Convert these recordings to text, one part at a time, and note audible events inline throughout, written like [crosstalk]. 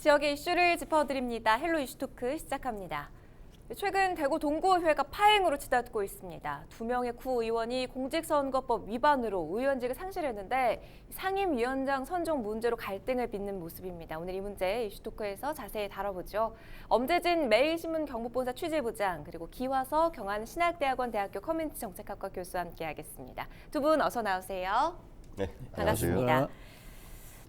지역의 이슈를 짚어드립니다. 헬로 이슈 토크 시작합니다. 최근 대구 동구의회가 파행으로 치닫고 있습니다. 두 명의 구의원이 공직선거법 위반으로 의원직을 상실했는데 상임위원장 선정 문제로 갈등을 빚는 모습입니다. 오늘 이 문제 이슈토크에서 자세히 다뤄보죠. 엄재진 매일신문 경북본사 취재부장 그리고 기화서 경안 신학대학원 대학교 커뮤니티 정책학과 교수와 함께하겠습니다. 두 분 어서 나오세요. 네, 반갑습니다.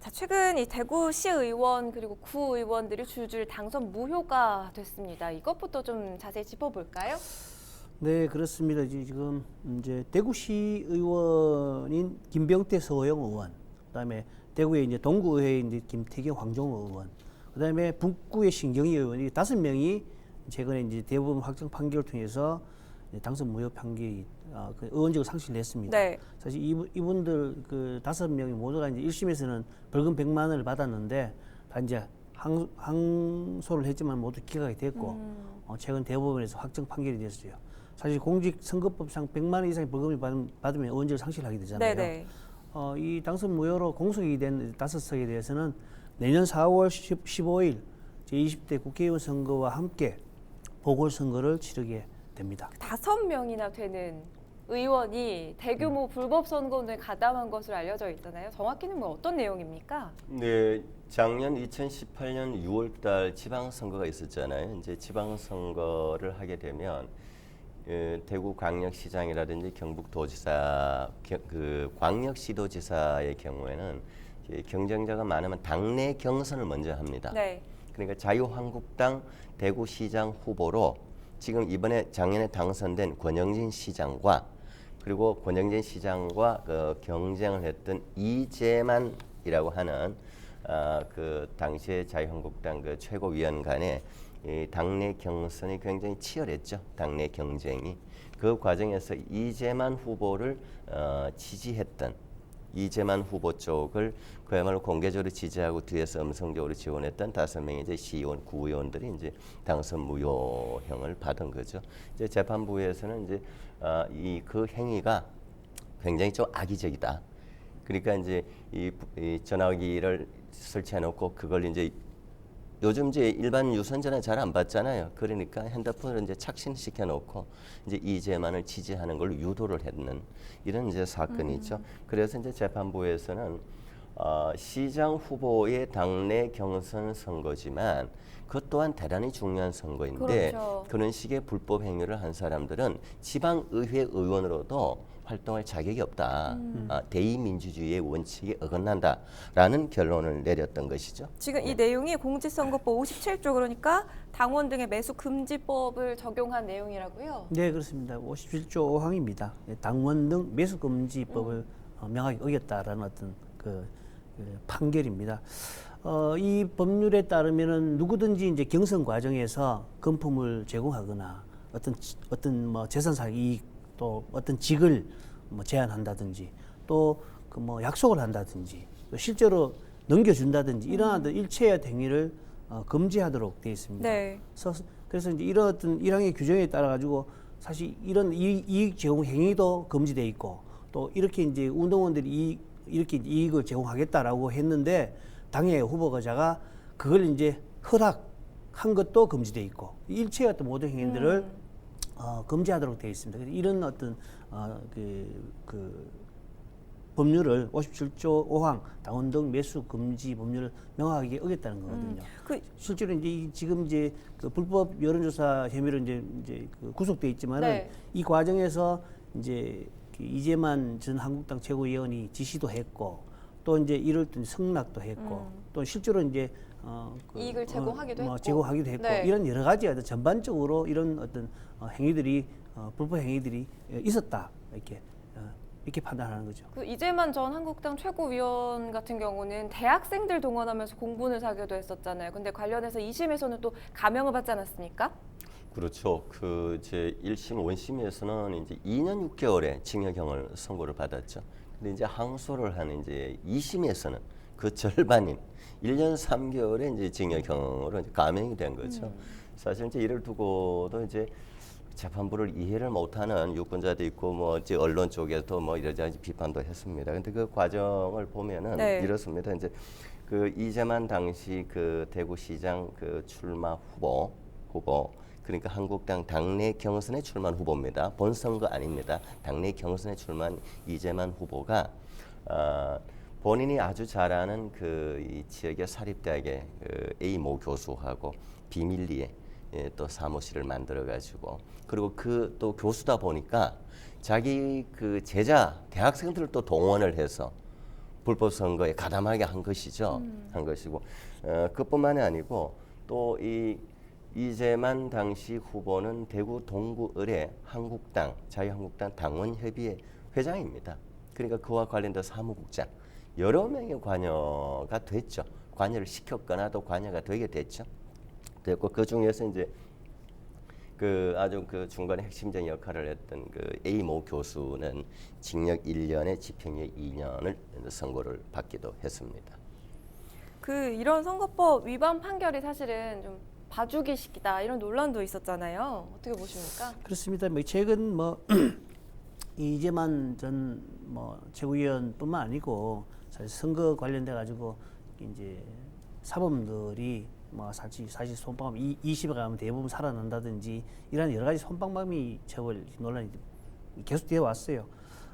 자, 최근 이 대구시 의원 그리고 구 의원들이 줄줄 당선 무효가 됐습니다. 이것부터 좀 자세히 짚어볼까요? 네, 그렇습니다. 지금 이제 대구시 의원인 김병태 서호영 의원, 그다음에 대구의 이제 동구의회 이제 김태경 황종호 의원, 그다음에 북구의 신경희 의원 이 다섯 명이 최근에 이제 대법원 확정 판결을 통해서 당선 무효 판결이 어, 그 의원직을 상실했습니다. 네. 사실 이분, 이분들 그 다섯 명이 모두가 이제 1심에서는 벌금 100만 원을 받았는데 다 이제 항, 항소를 했지만 모두 기각이 됐고 음. 어, 최근 대법원에서 확정 판결이 됐어요. 사실 공직선거법상 100만 원 이상의 벌금을 받으면, 받으면 의원직을 상실하게 되잖아요. 네네. 어, 이 당선 무효로 공석이 된 다섯 석에 대해서는 내년 4월 10, 15일 제20대 국회의원 선거와 함께 보궐선거를 치르게 됩니다. 다섯 명이나 되는 의원이 대규모 불법 선거에 가담한 것으로 알려져 있잖아요. 정확히는 뭐 어떤 내용입니까? 네, 작년 2018년 6월달 지방선거가 있었잖아요. 이제 지방선거를 하게 되면 예, 대구 광역시장이라든지 경북도지사, 겨- 그 광역시도지사의 경우에는 경쟁자가 많으면 당내 경선을 먼저 합니다. 네. 그러니까 자유한국당 대구시장 후보로 지금 이번에 작년에 당선된 권영진 시장과 그리고 권영진 시장과 그 경쟁을 했던 이재만이라고 하는 아, 그 당시에 자유한국당 그 최고위원 간의 이 당내 경선이 굉장히 치열했죠. 당내 경쟁이 그 과정에서 이재만 후보를 어, 지지했던 이재만 후보 쪽을 그야말로 공개적으로 지지하고 뒤에서 음성적으로 지원했던 다섯 명의 이제 시의원, 구의원들이 이제 당선 무효형을 받은 거죠. 이제 재판부에서는 이제 아, 이그 행위가 굉장히 좀 악의적이다. 그러니까 이제 이, 이 전화기를 설치해놓고 그걸 이제 요즘 이제 일반 유선전화 잘 안 받잖아요. 그러니까 핸드폰을 이제 착신시켜 놓고 이제 이재만을 지지하는 걸 유도를 했는 이런 이제 사건이죠. 그래서 이제 재판부에서는 어, 시장 후보의 당내 경선 선거지만 그것 또한 대단히 중요한 선거인데 그렇죠. 그런 식의 불법 행위를 한 사람들은 지방의회 의원으로도 활동할 자격이 없다. 아, 대의민주주의의 원칙에 어긋난다라는 결론을 내렸던 것이죠. 지금 이 내용이 공직선거법 57조 그러니까 당원 등의 매수 금지법을 적용한 내용이라고요. 네, 그렇습니다. 57조 5항입니다. 당원 등 매수 금지법을 어, 명확히 어겼다라는 어떤 그, 그 판결입니다. 어, 이 법률에 따르면은 누구든지 이제 경선 과정에서 금품을 제공하거나 어떤 지- 어떤 뭐 재산상 이익 또 어떤 직을 뭐 제한한다든지 또 그 뭐 약속을 한다든지 또 실제로 넘겨준다든지 이러한 어떤 일체의 행위를 어, 금지하도록 되어 있습니다. 네. 그래서, 그래서 이제 이런 어떤 일항의 규정에 따라 가지고 사실 이런 이익, 이익 제공 행위도 금지돼 있고 또 이렇게 이제 운동원들이 이익, 이렇게 이익을 제공하겠다라고 했는데 당의 후보자가 그걸 이제 허락한 것도 금지돼 있고 일체의 어떤 모든 행위들을 어, 금지하도록 되어 있습니다. 그래서 이런 어떤 어, 그, 그 법률을 57조 5항 당원 등 매수 금지 법률을 명확하게 어겼다는 거거든요. 그 실제로 이제 이 지금 이제 그 불법 여론조사 혐의로 이제 이제 그 구속돼 있지만은 네. 이 과정에서 이제 그 이재만 전 한국당 최고위원이 지시도 했고 또 이제 이럴 때 승낙도 했고 또 실제로 이제 어, 그 음. 이익을 제공하기도 뭐 했고. 제공하기도 했고 네. 이런 여러 가지 어떤 전반적으로 이런 어떤 어, 행위들이 어, 불법 행위들이 있었다 이렇게 어, 이렇게 판단하는 거죠. 그 이재만 전 한국당 최고위원 같은 경우는 대학생들 동원하면서 공분을 사기도 했었잖아요. 근데 관련해서 2심에서는 또 감형을 받지 않았습니까? 그렇죠. 그 이제 1심 원심에서는 이제 2년 6개월의 징역형을 선고를 받았죠. 근데 이제 항소를 하는 이제 2심에서는 그 절반인 1년 3개월의 이제 징역형으로 이제 감형이 된 거죠. 사실 이제 이를 두고도 이제 재판부를 이해를 못하는 유권자도 있고 뭐 이제 언론 쪽에도 뭐 이러저러 비판도 했습니다. 근데 그 과정을 보면은 네. 이렇습니다. 이제 그 이재만 당시 그 대구시장 그 출마 후보 후보 그러니까 한국당 당내 경선에 출마한 후보입니다. 본선거 아닙니다. 당내 경선에 출마한 이재만 후보가 어, 본인이 아주 잘 아는 그 이 지역의 사립대학의 그 A 모 교수하고 비밀리에 예, 또 사무실을 만들어 가지고 그리고 그 또 교수다 보니까 자기 그 제자 대학생들을 또 동원을 해서 불법 선거에 가담하게 한 것이죠. 한 것이고 어, 그뿐만이 아니고 또 이 이재만 당시 후보는 대구 동구을의 한국당 자유한국당 당원협의회 회장입니다. 그러니까 그와 관련된 사무국장 여러 명의 관여가 됐죠. 관여를 시켰거나 또 관여가 되게 됐죠. 됐고 그 중에서 이제 그 아주 그 중간에 핵심적인 역할을 했던 그 A 모 교수는 징역 1년에 집행유예 2년을 선고를 받기도 했습니다. 그 이런 선거법 위반 판결이 사실은 좀 봐주기식이다 이런 논란도 있었잖아요. 어떻게 보십니까? 그렇습니다. 뭐 최근 뭐 [clears throat] 이재만 전 뭐 최고위원뿐만 아니고 사실 선거 관련돼 가지고 이제 사범들이 뭐 사실 사실 손방망 이 20에 가면 대부분 살아난다든지 이런 여러 가지 손방망이 처벌 논란이 계속되어 왔어요.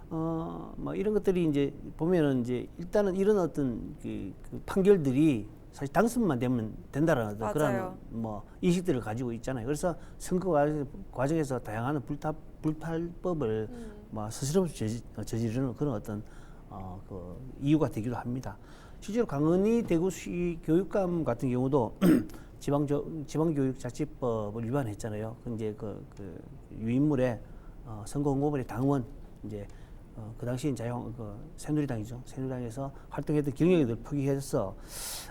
어, 뭐 이런 것들이 이제 보면은 이제 일단은 이런 어떤 그, 그 판결들이 사실 당선만 되면 된다라는 맞아요. 그런 뭐 인식들을 가지고 있잖아요. 그래서 선거 과- 과정에서 다양한 불타, 불팔법을 뭐 스스로 저지, 어, 저지르는 그런 어떤 어, 그 이유가 되기도 합니다. 실제로 강은희 대구시 교육감 같은 경우도 [clears throat] 지방조, 지방교육자치법을 위반했잖아요. 그 이제 그, 그 유인물에 어, 선거 홍보물의 당원 이제 어, 그 당시 자유 그 새누리당이죠. 새누리당에서 활동했던 경영인들 포기해서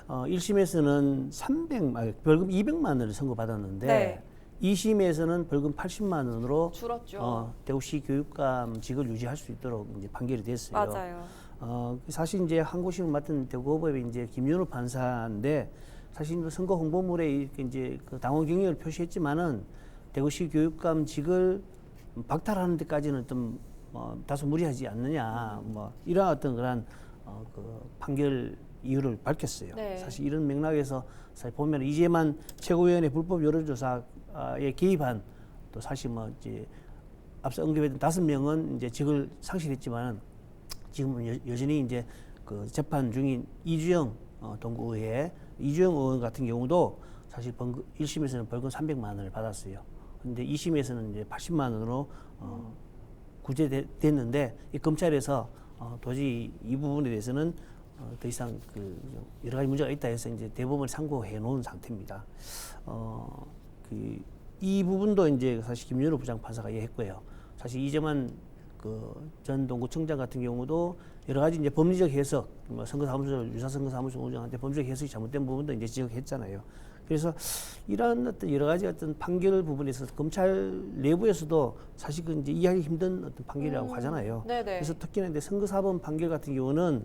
어, 1심에서는 300 아니, 벌금 200만 원을 선고받았는데 네. 2심에서는 벌금 80만 원으로 줄었죠. 어, 대구시 교육감직을 유지할 수 있도록 이제 판결이 됐어요. 맞아요. 어, 사실 이제 항고심을 맡은 대구고법의 이제 김윤호 판사인데 사실 뭐 선거 홍보물에 이렇게 이제 그 당원 경력을 표시했지만은 대구시 교육감직을 박탈하는 데까지는 좀 어, 다소 무리하지 않느냐 뭐 이런 어떤 그런 어, 그 판결 이유를 밝혔어요. 네. 사실 이런 맥락에서 사실 보면 이재만 최고위원회 불법 여론조사에 개입한 또 사실 뭐 이제 앞서 언급했던 다섯 명은 이제 직을 상실했지만은 지금은 여, 여전히 이제 그 재판 중인 이주영 어, 동구의회 이주영 의원 같은 경우도 사실 벌금 1심에서는 벌금 300만 원을 받았어요. 근데 2심에서는 이제 80만 원으로 어, 구제됐는데 이 검찰에서 어, 도저히 이 부분에 대해서는 어, 더 이상 그 여러 가지 문제가 있다 해서 이제 대법원 상고해 놓은 상태입니다. 어, 그 이 부분도 이제 사실 김윤호 부장판사가 이해했고요. 사실 이재만 그전 동구청장 같은 경우도 여러 가지 이제 법리적 해석, 뭐 선거사무소 유사 선거사무소 운영한테 법리적 해석이 잘못된 부분도 이제 지적했잖아요. 그래서 이러한 어떤 여러 가지 어떤 판결 부분에서 검찰 내부에서도 사실 그 이제 이해하기 힘든 어떤 판결이라고 하잖아요. 네네. 그래서 특히나 이제 선거사범 판결 같은 경우는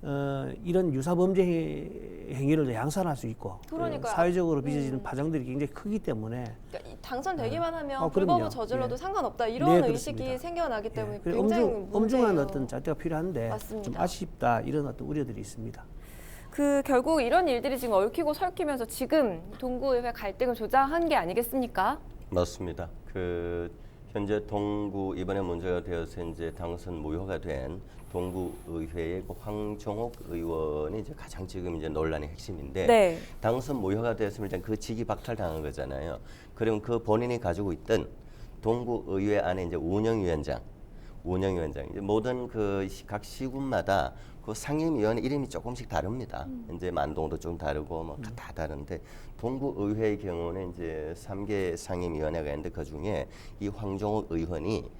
어, 이런 유사범죄 해- 행위를 양산할 수 있고 그 그러니까요. 사회적으로 빚어지는 음. 파장들이 굉장히 크기 때문에 그러니까 이 당선되기만 하면 어, 불법을 그럼요. 저질러도 예. 상관없다 이런 네, 의식이 그렇습니다. 생겨나기 때문에 예, 굉장히 엄중, 엄중한. 어떤 잣대가 필요한데 좀 맞습니다. 아쉽다 이런 어떤 우려들이 있습니다. 그 결국 이런 일들이 지금 얽히고 설키면서 지금 동구의회 갈등을 조장한 게 아니겠습니까? 맞습니다. 그 현재 동구 이번에 문제가 되어서 이제 당선 무효가 된 동구 의회의 그 황종옥 의원이 이제 가장 지금 이제 논란의 핵심인데 네. 당선 무효가 되었으면 일단 그 직위 박탈당한 거잖아요. 그러면 그 본인이 가지고 있던 동구 의회 안에 이제 운영위원장, 운영위원장 이제 모든 그 각 시군마다 그 상임위원 이름이 조금씩 다릅니다. 이제 만동도 좀 다르고 뭐 다 다른데 동구 의회의 경우는 이제 삼개 상임위원회가 있는데 그 중에 이 황종욱 의원이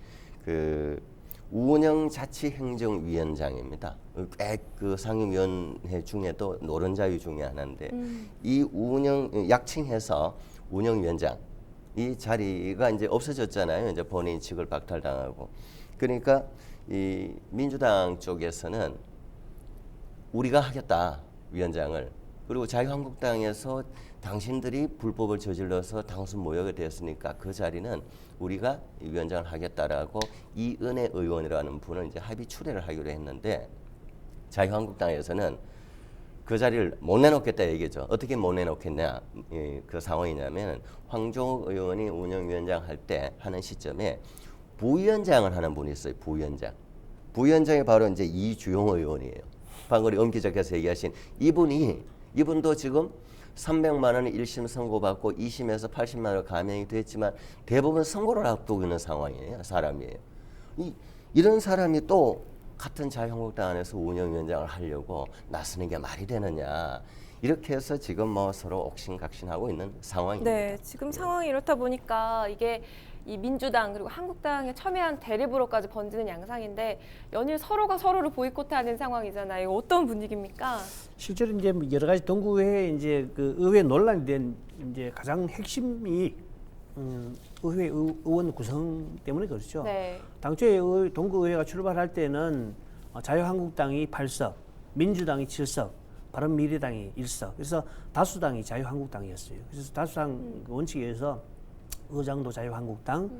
그 운영자치행정위원장입니다. 꽤그 상임위원회 중에도 노른자위 중에 하나인데 이 운영 약칭해서 운영위원장 이 자리가 이제 없어졌잖아요. 이제 본인 직을 박탈당하고 그러니까 이 민주당 쪽에서는 우리가 하겠다 위원장을 그리고 자유한국당에서 당신들이 불법을 저질러서 당선 모욕이 되었으니까 그 자리는 우리가 이 위원장을 하겠다라고 이은혜 의원이라는 분을 이제 합의 출애를 하기로 했는데 자유한국당에서는 그 자리를 못 내놓겠다 얘기죠. 어떻게 못 내놓겠냐 예, 그 상황이냐면 황종욱 의원이 운영위원장 할 때 하는 시점에 부위원장을 하는 분이 있어요. 부위원장. 부위원장이 바로 이제 이주용 의원이에요. 우리 엄 기자께서 얘기하신 이분이 이분도 지금 300만 원의 1심 선고받고 2심에서 80만 원 감형이 됐지만 대부분 선고를 앞두고 있는 상황이에요. 사람이에요. 이, 이런 사람이 또 같은 자유한국당 안에서 운영위원장을 하려고 나서는 게 말이 되느냐. 이렇게 해서 지금 뭐 서로 옥신각신하고 있는 상황입니다. 네, 지금 상황이 이렇다 보니까 이게 이 민주당 그리고 한국당의 첨예한 대립으로까지 번지는 양상인데 연일 서로가 서로를 보이콧하는 상황이잖아요. 어떤 분위기입니까? 실제로 이제 뭐 여러 가지 동구의회 이제 그 의회 논란이 된 이제 가장 핵심이 음, 의회 의- 의원 구성 때문에 그렇죠. 네. 당초에 의- 동구의회가 출발할 때는 어, 자유한국당이 8석, 민주당이 7석, 바른미래당이 1석. 그래서 다수당이 자유한국당이었어요. 그래서 다수당 그 원칙에 의해서 의장도 자유한국당,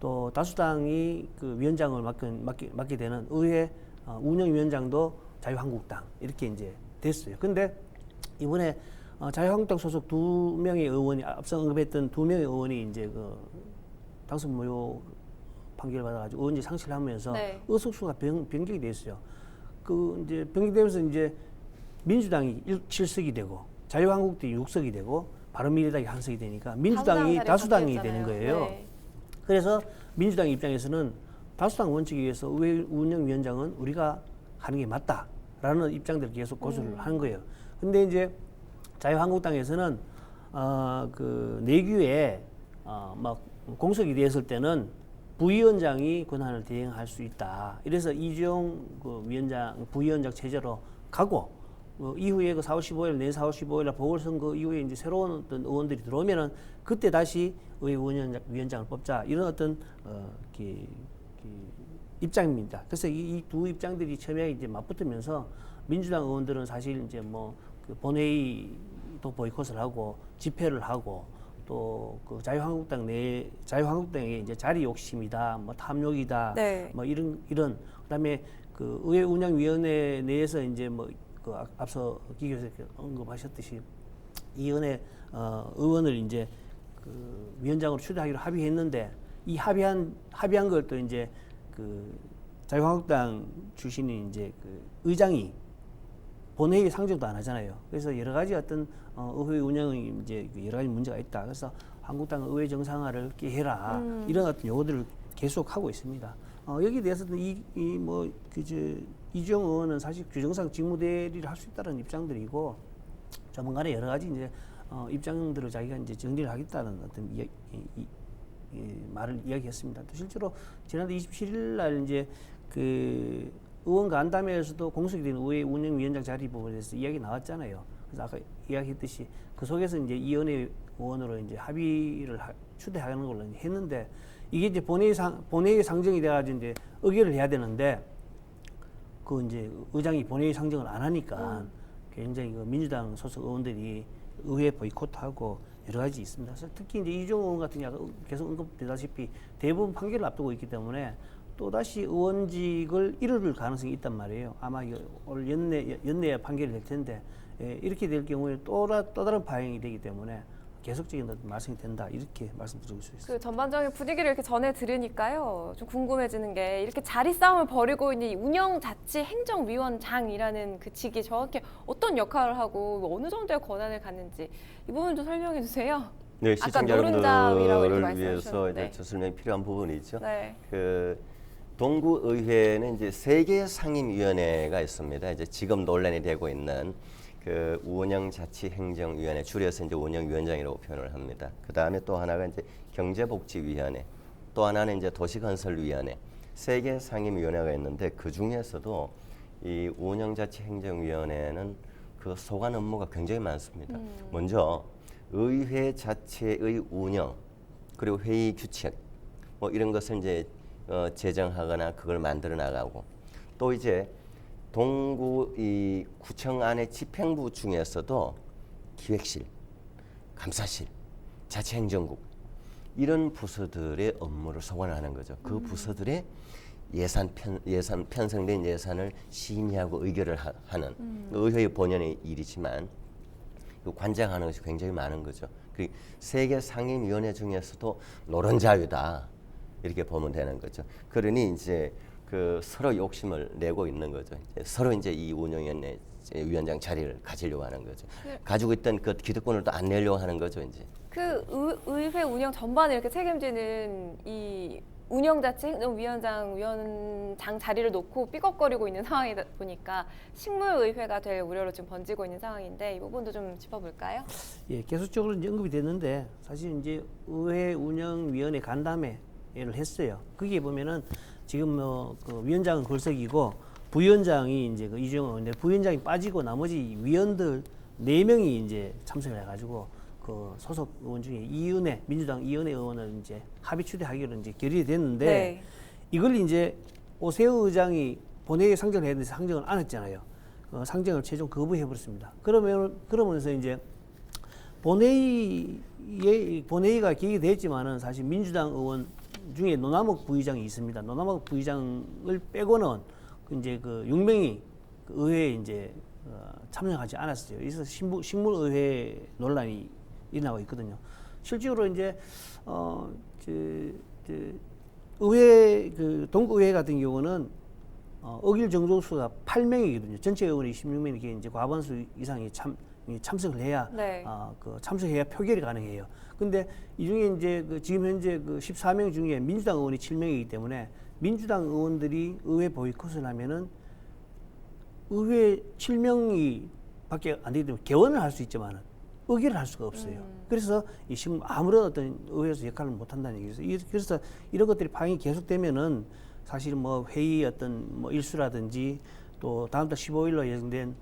또 다수당이 그 위원장을 맡게, 맡게, 맡게 되는 의회 어, 운영위원장도 자유한국당 이렇게 이제 됐어요. 근데 이번에 어, 자유한국당 소속 두 명의 의원이 앞서 언급했던 두 명의 의원이 이제 그 당선 무효 판결을 받아가지고 의원직 상실을 하면서 네. 의석수가 변, 변경이 됐어요. 그 이제 변경되면서 이제 민주당이 1, 7석이 되고 자유한국당이 6석이 되고 바른미래당이 한 석이 되니까 민주당이 다수당이 되는. 거예요. 네. 그래서 민주당 입장에서는 다수당 원칙에 의해서 의회 운영위원장은 우리가 하는 게 맞다라는 입장들을 계속 고수를 음. 하는 거예요. 근데 이제 자유한국당에서는 어그 내규에 어막 공석이 되었을 때는 부위원장이 권한을 대행할 수 있다. 이래서 이주영 그 위원장 부위원장 체제로 가고 어, 이후에 그 4월 15일 내 4월 15일 보궐선거 이후에 이제 새로운 어떤 의원들이 들어오면은 그때 다시 의회 위원장, 위원장을 뽑자 이런 어떤 어, 기, 기 입장입니다. 그래서 이두 입장들이 첨예하게 이제 맞붙으면서 민주당 의원들은 사실 이제 뭐 그 본회의도 보이콧을 하고 집회를 하고 또그 자유한국당 내 자유한국당의 이제 자리 욕심이다, 뭐 탐욕이다, 네. 뭐 이런 이런 그다음에 그 의회 운영위원회 내에서 이제 뭐 그 앞서 기교에서 언급하셨듯이 이은혜 어, 의원을 이제 그 위원장으로 추대하기로 합의했는데 이 합의한 합의한 걸 또 이제 그 자유한국당 출신인 이제 그 의장이 본회의 상정도 안 하잖아요. 그래서 여러 가지 어떤 어, 의회 운영이 이제 그 여러 가지 문제가 있다. 그래서 한국당 의회 정상화를 깨해라 음. 이런 어떤 요구들을 계속 하고 있습니다. 어, 여기에 대해서는 이이뭐그저 이주영 의원은 사실 규정상 직무대리를 할 수 있다는 입장들이고 조만간에 여러 가지 이제 어, 입장들을 자기가 이제 정리를 하겠다는 어떤 이야, 이, 이, 이 말을 이야기했습니다. 또 실제로 지난달 27일 날 이제 그 의원 간담회에서도 공석이 된 의회 운영위원장 자리 부분에 대해서 이야기 나왔잖아요. 그래서 아까 이야기했듯이 그 속에서 이제 이은혜 의원으로 이제 합의를 하, 추대하는 걸로 했는데 이게 이제 본회의 상 본회의 상정이 돼가지고 이제 의결을 해야 되는데 그 이제 의장이 본회의 상정을 안 하니까 굉장히 그 민주당 소속 의원들이 의회 보이콧하고 여러 가지 있습니다. 그래서 특히 이제 이종 의원 같은 경우 계속 언급되다시피 대부분 판결을 앞두고 있기 때문에 또 다시 의원직을 잃을 가능성이 있단 말이에요. 아마 올 연내 연내에 판결이 될 텐데 예, 이렇게 될 경우에 또, 라- 또 다른 파행이 되기 때문에 계속적인 말씀이 된다 이렇게 말씀드리고 있습니다. 그 전반적인 분위기를 이렇게 전해 들으니까요. 좀 궁금해지는 게 이렇게 자리 싸움을 벌이고 있는 이 운영자치 행정위원장이라는 그 직이 정확히 어떤 역할을 하고 어느 정도의 권한을 갖는지 이 부분 좀 설명해 주세요. 네, 시청자 여러분들을 위해서. 이제 저 설명이 필요한 부분이 있죠. 네. 그 동구의회는 이제 세 개의 상임위원회가 있습니다. 이제 지금 논란이 되고 있는 그 운영자치행정위원회 줄여서 이제 운영위원장이라고 표현을 합니다. 그 다음에 또 하나가 이제 경제복지위원회, 또 하나는 이제 도시건설위원회 세 개 상임위원회가 있는데 그 중에서도 이 운영자치행정위원회는 그 소관 업무가 굉장히 많습니다. 먼저 의회 자체의 운영 그리고 회의 규칙 뭐 이런 것을 이제 어, 제정하거나 그걸 만들어 나가고 또 이제 동구 이 구청 안의 집행부 중에서도 기획실, 감사실, 자치행정국 이런 부서들의 업무를 소관하는 거죠. 그 부서들의 예산 편 예산 편성된 예산을 심의하고 의결을 하, 는 의회의 본연의 일이지만 그 관장하는 것이 굉장히 많은 거죠. 그 세계 상임위원회 중에서도 노른자유다 이렇게 보면 되는 거죠. 그러니 이제 그 서로 욕심을 내고 있는 거죠. 이제 서로 이제 이 운영위원회 위원장 자리를 가지려고 하는 거죠. 가지고 있던 그 기득권을 또 안 내려고 하는 거죠, 이제. 그 의, 의회 운영 전반을 이렇게 책임지는 이 운영 자체 행정위원장 위원장 자리를 놓고 삐걱거리고 있는 상황이다 보니까 식물의회가 될 우려로 지금 번지고 있는 상황인데 이 부분도 좀 짚어볼까요? 예, 계속적으로 이제 언급이 됐는데 사실 이제 의회 운영위원회 간담회를 했어요. 거기에 보면은 지금 뭐 그 위원장은 걸석이고 부위원장이 이제 그 이주영 의원인데 부위원장이 빠지고 나머지 위원들 네 명이 이제 참석을 해가지고 그 소속 의원 중에 이은혜 민주당 이은혜 의원을 이제 합의 추대하기로 이제 결의가 됐는데 네. 이걸 이제 오세훈 의장이 본회의에 상정을 했는데 상정을 안 했잖아요. 어, 상정을 최종 거부해 버렸습니다. 그러면 그러면서 이제 본회의에 본회의가 기획이 됐지만은 사실 민주당 의원 중에 노남욱 부의장이 있습니다. 노남욱 부의장을 빼고는 그 이제 그 6명이 그 의회에 이제 어, 참여하지 않았어요. 그래서 신부, 식물 의회 논란이 일어나고 있거든요. 실제로 이제 어, 저, 저 의회 그 동구의회 같은 경우는 어, 의결 정족수가 8명이거든요. 전체 의원이 16명이게 이제 과반수 이상이 참이 참석을 해야 네. 아, 그 참석해야 표결이 가능해요. 근데 이 중에 이제 그 지금 현재 그 14명 중에 민주당 의원이 7명이기 때문에 민주당 의원들이 의회 보이콧을 하면은 의회 7명이 밖에 안 되기 때문에 개원을 할 수 있지만은 의결을 할 수가 없어요. 그래서 이 지금 아무런 어떤 의회에서 역할을 못 한다는 얘기죠. 이- 그래서 이런 것들이 파행이 계속되면은 사실 뭐 회의 어떤 뭐 일수라든지 또 다음 달 15일로 예정된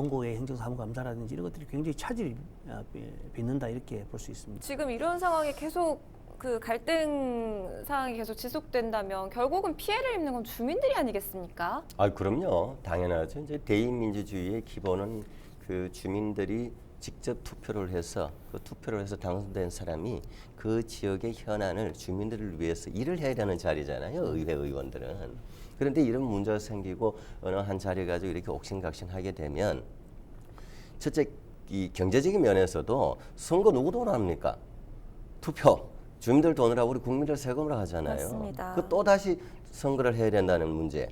동고의 행정사무감사라든지 이런 것들이 굉장히 차질이 아, 비- 빚는다 이렇게 볼 수 있습니다. 지금 이런 상황이 계속 그 갈등 상황이 계속 지속된다면 결국은 피해를 입는 건 주민들이 아니겠습니까? 아, 그럼요. 당연하죠. 이제 대의민주주의의 기본은 그 주민들이 직접 투표를 해서 그 투표를 해서 당선된 사람이 그 지역의 현안을 주민들을 위해서 일을 해야 되는 자리잖아요. 의회 의원들은. 그런데 이런 문제가 생기고 어느 한 자리 가지고 이렇게 옥신각신하게 되면 첫째 이 경제적인 면에서도 선거 누구 돈 합니까? 투표. 주민들 돈으로 우리 국민들 세금으로 하잖아요. 그 또 다시 선거를 해야 된다는 문제.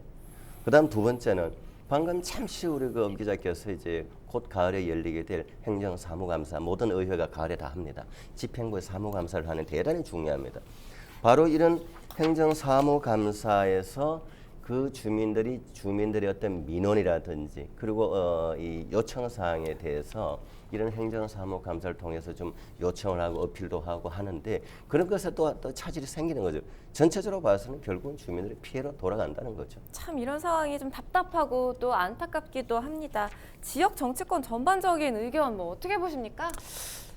그다음 두 번째는 방금 잠시 우리 그 엄 기자께서 이제 곧 가을에 열리게 될 행정 사무감사 모든 의회가 가을에 다 합니다. 집행부의 사무감사를 하는 대단히 중요합니다. 바로 이런 행정 사무감사에서 그 주민들이 주민들의 어떤 민원이라든지 그리고 어, 이 요청 사항에 대해서 이런 행정사무 감사를 통해서 좀 요청을 하고 어필도 하고 하는데 그런 것에 또, 또 차질이 생기는 거죠. 전체적으로 봐서는 결국은 주민들의 피해로 돌아간다는 거죠. 참 이런 상황이 좀 답답하고 또 안타깝기도 합니다. 지역 정치권 전반적인 의견 뭐 어떻게 보십니까?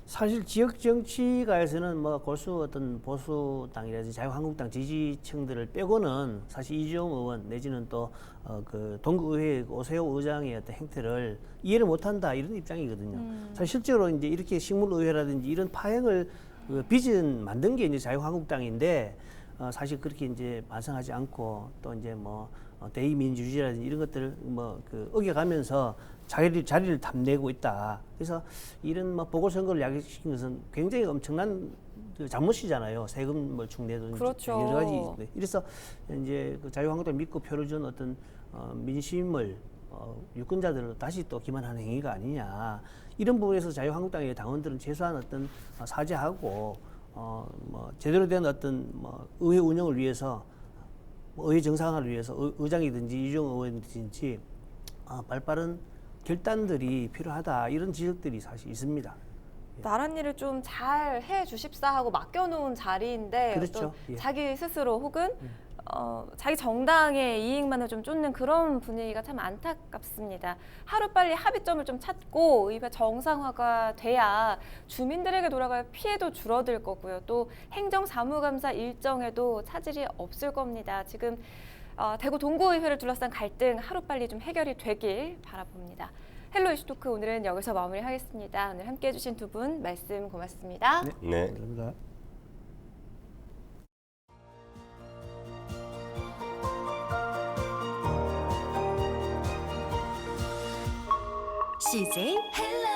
사실 지역 정치가에서는 뭐 골수 어떤 보수 당이라든지 자유한국당 지지층들을 빼고는 사실 이주영 의원 내지는 또어그 동구의회 오세호 의장의 어떤 행태를 이해를 못한다 이런 입장이거든요. 사실 실제로 이제 이렇게 식물의회라든지 이런 파행을 그 빚은 만든 게 이제 자유한국당인데 어 사실 그렇게 이제 반성하지 않고 또 이제 뭐 어, 대의민주주의라든지 이런 것들을 뭐 그 어겨가면서 자리를 자리를 탐내고 있다. 그래서 이런 뭐 보궐선거를 야기시킨 것은 굉장히 엄청난 그 잘못이잖아요. 세금을 충내든지 그렇죠. 여러 가지. 네. 이래서 이제 그 자유한국당 믿고 표를 준 어떤 어, 민심을 어, 유권자들을 다시 또 기만하는 행위가 아니냐. 이런 부분에서 자유한국당의 당원들은 최소한 어떤 어, 사죄하고 어, 뭐 제대로 된 어떤 뭐 의회 운영을 위해서 뭐 의회 정상화를 위해서 의, 의장이든지 이종 의원이든지 어, 발빠른 결단들이 필요하다 이런 지적들이 사실 있습니다. 나란 일을 좀 잘 해 주십사 하고 맡겨놓은 자리인데 그렇죠. 예. 자기 스스로 혹은 어, 자기 정당의 이익만을 좀 쫓는 그런 분위기가 참 안타깝습니다. 하루 빨리 합의점을 좀 찾고 의회 정상화가 돼야 주민들에게 돌아갈 피해도 줄어들 거고요. 또 행정사무감사 일정에도 차질이 없을 겁니다. 지금 어, 대구 동구의회를 둘러싼 갈등 하루빨리 좀 해결이 되길 바라봅니다. 헬로 이슈토크 오늘은 여기서 마무리하겠습니다. 오늘 함께해 주신 두 분 말씀 고맙습니다. 네. 네. 네. 감사합니다. CJ 헬로